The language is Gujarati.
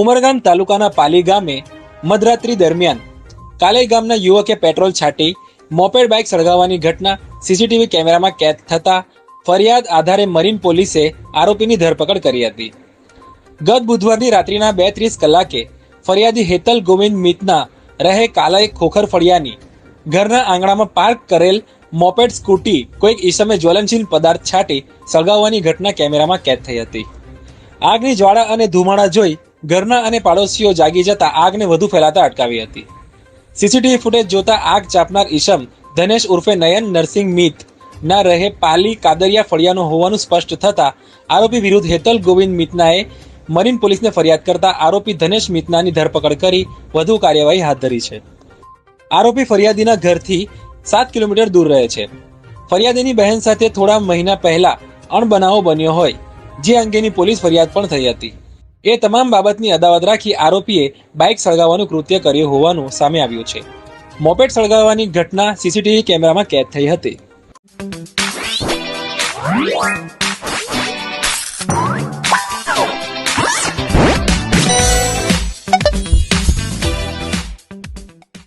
ઉમરગામ તાલુકાના પાલી ગામે મધરાત્રિ દરમિયાન કાલે ગામના યુવકે પેટ્રોલ છાંટી, મોપેડ બાઇક સળગાવવાની ઘટના સીસીટીવી કેમેરામાં કેદ થતા ફરિયાદ આધારે મરીન પોલીસે આરોપીની ધરપકડ કરી હતી. ગત બુધવારની રાત્રિના બે ત્રીસ કલાકે ફરિયાદી હેતલ ગોવિંદ મિતના રહે કાલાઈ ખોખર ફળિયાની ઘરના આંગણામાં પાર્ક કરેલ મોપેડ સ્કૂટી કોઈક ઈસમે જ્વલનશીલ પદાર્થ છાંટી સળગાવવાની ઘટના કેમેરામાં કેદ થઈ હતી. આગની જ્વાળા અને ધુમાડા જોઈ ઘરના અને પાડોશીઓ જાગી જતા આગને વધુ ફેલાતા અટકાવી હતી. સીસીટીવી ફૂટેજ જોતા આગ ચાપનાર ઈશમ, ધનેશ ઉર્ફે નયન નરસિંહ મિત ના રહે પાલી કાદરિયા ફળિયાનો હોવાનું સ્પષ્ટ થતા આરોપી વિરુદ્ધ હેતલ ગોવિંદ મિતનાએ મરીન પોલીસને ફરિયાદ કરતા આરોપી ધનેશ મિતનાની ધરપકડ કરી વધુ કાર્યવાહી હાથ ધરી છે. આરોપી ફરિયાદીના ઘરથી સાત કિલોમીટર દૂર રહે છે. ફરિયાદીની બહેન સાથે થોડા મહિના પહેલા અણબનાવો બન્યો હોય, જે અંગેની પોલીસ ફરિયાદ પણ થઈ હતી. એ તમામ બાબતની અદાવત રાખી આરોપીએ બાઇક સળગાવવાનું કૃત્ય કર્યું હોવાનું સામે આવ્યું છે. મોપેડ સળગાવવાની ઘટના સીસીટીવી કેમેરામાં કેદ થઈ હતી.